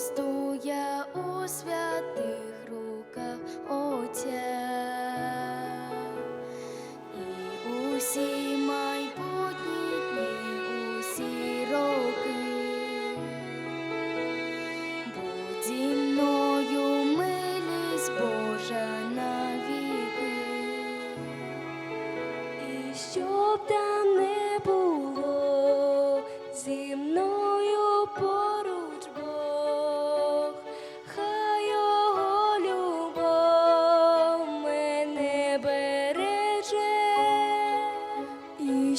росту я у святих руках Отця. І усі майбутні дні, усі роки. Будь мною милість Божа навіки. І щоб там не було зі мною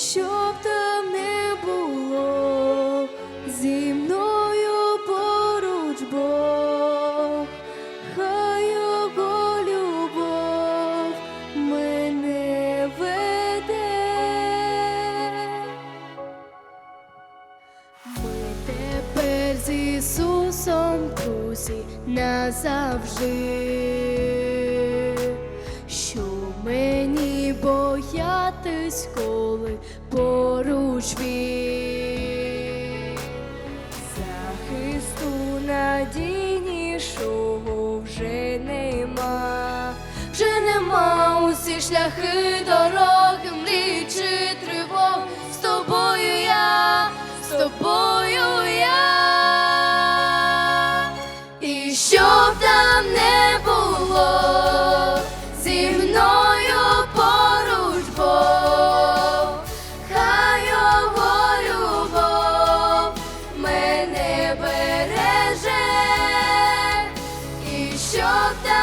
щоб там не було зі мною поруч Бог, хай його любов мене веде. Ми тепер з Ісусом в крузі назавжди. Мені боятись, коли поруч він? Захисту надійнішого вже нема, вже нема усі шляхи дороги, мене береже, і щоб там